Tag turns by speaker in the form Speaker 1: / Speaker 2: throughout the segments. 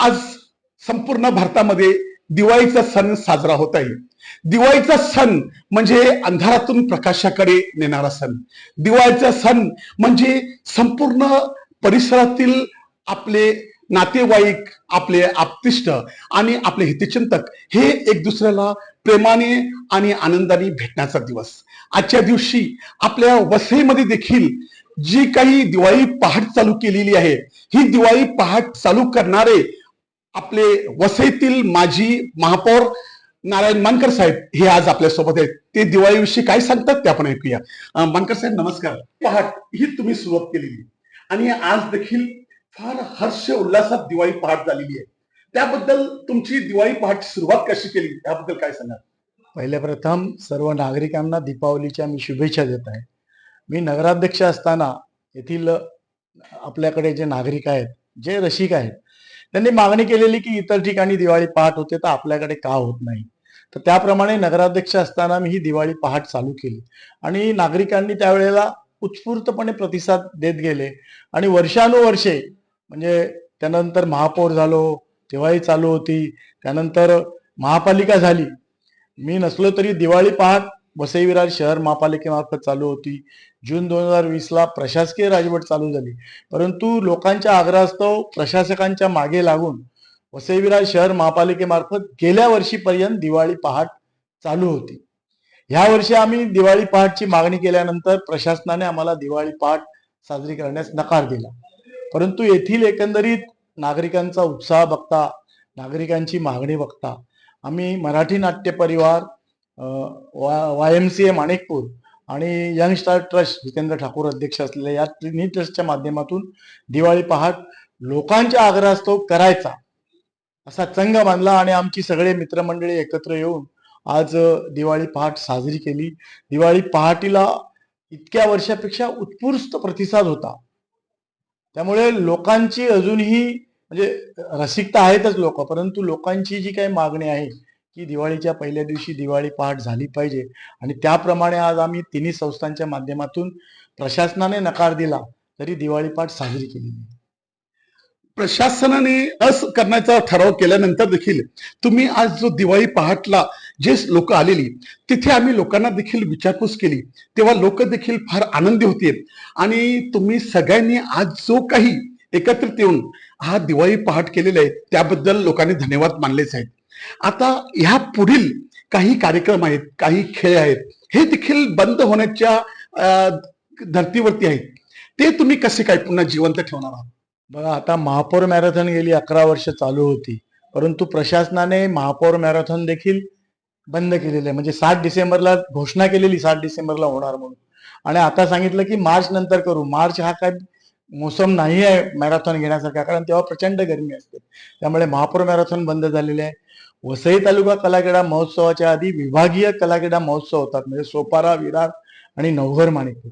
Speaker 1: आज संपूर्ण भारतामध्ये दिवाळीचा सण साजरा होत आहे. दिवाळीचा सण म्हणजे अंधारातून प्रकाशाकडे नेणारा सण. दिवाळीचा सण म्हणजे संपूर्ण परिसरातील आपले नातेवाईक आपले आप्तिष्ट आणि आपले हितचिंतक हे एक दुसऱ्याला प्रेमाने आणि आनंदाने भेटण्याचा दिवस. आजच्या दिवशी आपल्या वसईमध्ये देखील जी काही दिवाळी पहाट चालू केलेली आहे ही दिवाळी पहाट चालू करणारे आपले वसईतील माजी महापौर नारायण मानकर साहेब हे आज आपल्यासोबत आहेत. ते दिवाळीविषयी काय सांगतात ते आपण ऐकूया. मानकर साहेब नमस्कार. पहाट ही तुम्ही सुरुवात केलेली. आणि आज देखील फार हर्ष उल्हासात दिवाळी पहाट झालेली आहे. त्याबद्दल तुमची दिवाळी पहाट सुरुवात कशी केली? त्याबद्दल काय सांगा
Speaker 2: पहिले प्रथम सर्व नागरिकांना दीपावलीच्या मी शुभेच्छा देत आहे. मी नगराध्यक्ष असताना येथील आपल्याकडे जे नागरिक आहेत जे रसिक आहेत त्यांनी मागणी केलेली की इतर ठिकाणी दिवाळी पहाट होते तर आपल्याकडे का होत नाही? तर त्याप्रमाणे नगराध्यक्ष असताना मी ही दिवाळी पहाट चालू केली. आणि नागरिकांनी त्यावेळेला उत्स्फूर्तपणे प्रतिसाद देत गेले. आणि वर्षानुवर्षे म्हणजे त्यानंतर महापौर झालो तेव्हाही चालू होती. त्यानंतर महापालिका झाली. मी नसलो तरी दिवाळी पहाट वसई विरार शहर महापालिकेमार्फत चालू होती. जून दोन हजार वीसला प्रशासकीय राजवट चालू झाली. परंतु लोकांच्या आग्रहास्तव प्रशासकांच्या मागे लागून वसई विरार शहर महापालिकेमार्फत गेल्या वर्षीपर्यंत दिवाळी पहाट चालू होती. ह्या वर्षी आम्ही दिवाळी पहाटची मागणी केल्यानंतर प्रशासनाने आम्हाला दिवाळी पहाट साजरी करण्यास नकार दिला. परंतु येथील एकंदरीत नागरिकांचा उत्साह बघता नागरिकांची मागणी बघता आम्ही मराठी नाट्य परिवार Y M C A Manikpur आणि young star trust Jitendra Thakur अध्यक्ष असलेल्या या तिन्ही ट्रस्टच्या माध्यमातून दिवाळी पहाट लोकांच्या आग्रहास्तव करायचा असा चंग बांधला आणि आमची सगळे मित्रमंडळी एकत्र येऊन आज दिवाळी पहाट साजरी केली. दिवाळी पहाटीला इतक्या वर्षापेक्षा उत्कृष्ट प्रतिसाद होता. त्यामुळे लोकांची अजूनही म्हणजे रसिकता आहेतच लोक परंतु लोकांची जी काही मागणी आहे की दिवाळीच्या पहिल्या दिवशी दिवाळी पहाट झाली पाहिजे. आणि त्याप्रमाणे आज आम्ही तिन्ही संस्थांच्या माध्यमातून प्रशासनाने नकार दिला तरी दिवाळी पाठ साजरी केली
Speaker 1: प्रशासनाने अस करण्याचा ठराव केल्यानंतर देखील तुम्ही आज जो दिवाळी पहाटला जे लोक आलेली तिथे आम्ही लोकांना देखील विचारपूस केली. तेव्हा लोक देखील फार आनंदी होते. आणि तुम्ही सगळ्यांनी आज जो काही एकत्रित येऊन हा दिवाळी पहाट केलेला आहे त्याबद्दल लोकांनी धन्यवाद मानलेच आहेत. आता ह्या पुढील काही कार्यक्रम आहेत काही खेळ आहेत हे देखील बंद होण्याच्या धर्तीवरती आहेत. ते तुम्ही कसे काय पुन्हा जिवंत ठेवणार आहात?
Speaker 2: बघा आता महापौर मॅरेथॉन गेली अकरा वर्ष चालू होती. परंतु प्रशासनाने महापौर मॅरेथॉन देखील बंद केलेलं आहे. म्हणजे सात डिसेंबरला घोषणा केलेली सात डिसेंबरला होणार म्हणून. आणि आता सांगितलं की मार्च नंतर करू. मार्च हा काय मोसम नाही आहे मॅरेथॉन घेण्यासारखा कारण तेव्हा प्रचंड गरमी असते. त्यामुळे महापौर मॅरेथॉन बंद झालेले आहे. वसई तालुका कलाक्रीडा महोत्सवाच्या आधी विभागीय कलाक्रीडा महोत्सव होतात म्हणजे सोपारा विरार आणि नवघर माणिकपूर.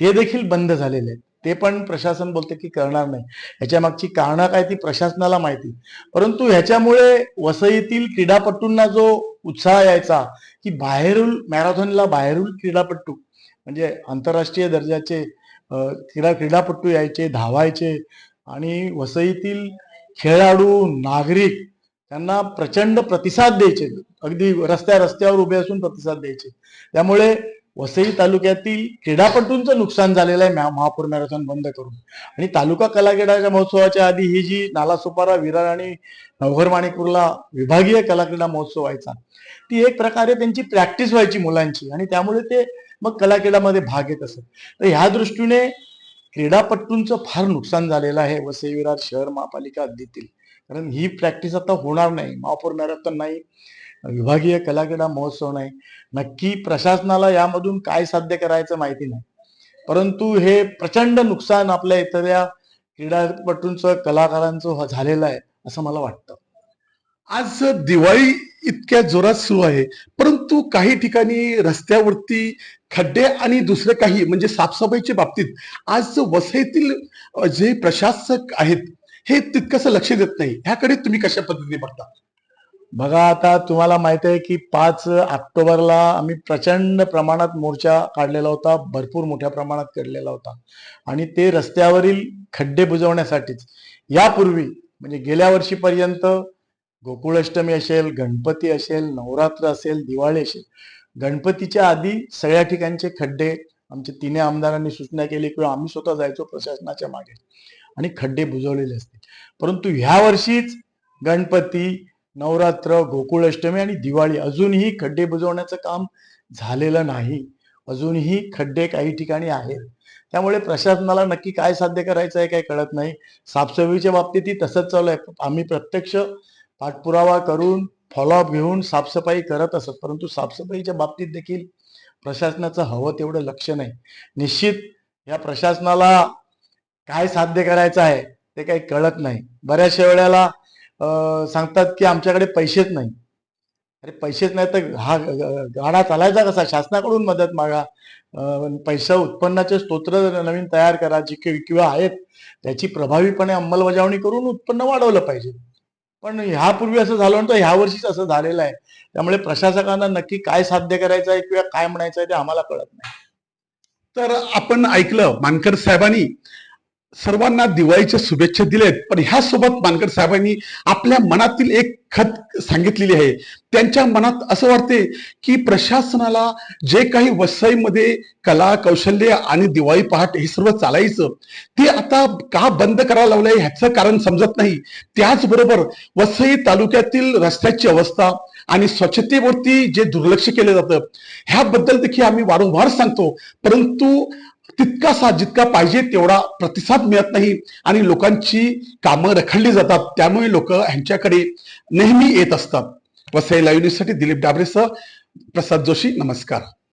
Speaker 2: ते देखील बंद झालेले आहेत. ते पण प्रशासन बोलते की करणार नाही. ह्याच्या मागची कारणं काय ती प्रशासनाला माहिती. परंतु ह्याच्यामुळे वसईतील क्रीडापटूंना जो उत्साह यायचा की बाहेरून मॅरेथॉनला बाहेरून क्रीडापटू म्हणजे आंतरराष्ट्रीय दर्जाचे क्रीडा क्रीडापटू यायचे धावायचे आणि वसईतील खेळाडू नागरिक त्यांना प्रचंड प्रतिसाद द्यायचे. अगदी रस्त्या रस्त्यावर उभे असून प्रतिसाद द्यायचे. त्यामुळे वसई तालुक्यातील क्रीडापटूंचं नुकसान झालेलं आहे महापौर मॅरेथॉन बंद करून. आणि तालुका कलाक्रीडाच्या महोत्सवाच्या आधी ही जी नालासोपारा विरार आणि नवघर माणिकपूरला विभागीय कलाक्रीडा महोत्सव व्हायचा ती एक प्रकारे त्यांची प्रॅक्टिस व्हायची मुलांची. आणि त्यामुळे ते मग कलाक्रीडामध्ये भाग घेत असत. तर ह्या दृष्टीने क्रीडापटूंचं फार नुकसान झालेलं आहे. वसई विरार शहर महापालिका हद्दीतील. कारण ही प्रॅक्टिस आता होणार नाही. महापौर मॅरेथॉन नाही. विभागीय कलाक्रीडा महोत्सव नाही. नक्की प्रशासनाला यामधून काय साध्य करायचं माहिती नाही. परंतु हे प्रचंड नुकसान आपल्या इथल्या क्रीडापटूंचं कलाकारांचं झालेलं आहे असं मला वाटतं.
Speaker 1: आज दिवाळी इतक्या जोरात सुरू आहे. परंतु काही ठिकाणी रस्त्यावरती खड्डे आणि दुसरे काही म्हणजे साफसफाईच्या बाबतीत आज वसईतील जे प्रशासक आहेत हे तितकंसं लक्ष देत नाही. ह्याकडे तुम्ही कशा पद्धतीने बघता?
Speaker 2: बघा आता तुम्हाला माहीत आहे की पाच ऑक्टोबरला आम्ही प्रचंड प्रमाणात मोर्चा काढलेला होता भरपूर मोठ्या प्रमाणात काढलेला होता. आणि ते रस्त्यावरील खड्डे बुजवण्यासाठीच. यापूर्वी म्हणजे गेल्या वर्षीपर्यंत गोकुळाष्टमी असेल गणपती असेल नवरात्र असेल दिवाळी असेल गणपतीच्या आधी सगळ्या ठिकाणचे खड्डे आमच्या तिन्ही आमदारांनी सूचना केली किंवा आम्ही स्वतः जायचो प्रशासनाच्या मागे. आणि खड्डे बुजवलेले असतील. परंतु ह्या वर्षीच गणपती नवरात्र गोकुळाष्टमी आणि दिवाळी अजूनही खड्डे बुजवण्याचं काम झालेलं नाही. अजूनही खड्डे काही ठिकाणी आहेत. त्यामुळे प्रशासनाला नक्की काय साध्य करायचं आहे काय कळत नाही. साफसफाईच्या बाबतीतही तसंच चालू आहे. आम्ही प्रत्यक्ष पाठपुरावा करून फॉलोअप घेऊन साफसफाई करत असत. परंतु साफसफाईच्या बाबतीत देखील प्रशासनाचं हवं तेवढं लक्ष नाही. निश्चित या प्रशासनाला काय साध्य करायचं आहे ते काही कळत नाही. बऱ्याचशा वेळेला सांगतात की आमच्याकडे पैसेच नाही. अरे पैसेच नाही तर हा गाडा चालायचा कसा? शासनाकडून मदत मागा. पैसा उत्पन्नाचे स्तोत्र नवीन तयार करा जी किंवा आहेत त्याची प्रभावीपणे अंमलबजावणी करून उत्पन्न वाढवलं पाहिजे. पण ह्यापूर्वी असं झालं नव्हतं ह्या वर्षीच असं झालेलं आहे. त्यामुळे प्रशासकांना नक्की काय साध्य करायचं आहे किंवा काय म्हणायचं आहे ते आम्हाला कळत नाही.
Speaker 1: तर आपण ऐकलं मानकर साहेबांनी सर्वांना दिवाळीच्या शुभेच्छा दिलेत. पण ह्यासोबत मानकर साहेबांनी आपल्या मनातील एक खत सांगितलेली आहे. त्यांच्या मनात असं वाटते की प्रशासनाला जे काही वसईमध्ये कला कौशल्य आणि दिवाळी पहाट हे सर्व चालायचं ते आता का बंद करायला लावलंय ह्याचं कारण समजत नाही. त्याचबरोबर वसई तालुक्यातील रस्त्याची अवस्था आणि स्वच्छतेवरती जे दुर्लक्ष केलं जातं ह्याबद्दल देखील आम्ही वारंवार सांगतो. परंतु तितकासा जितका पाहिजे तेवढा प्रतिसाद मिळत नाही आणि लोकांची कामं रखडली जातात. त्यामुळे लोक ह्यांच्याकडे नेहमी येत असतात. वसई लाईव्ह न्यूजसाठी दिलीप डाबरेसह प्रसाद जोशी नमस्कार.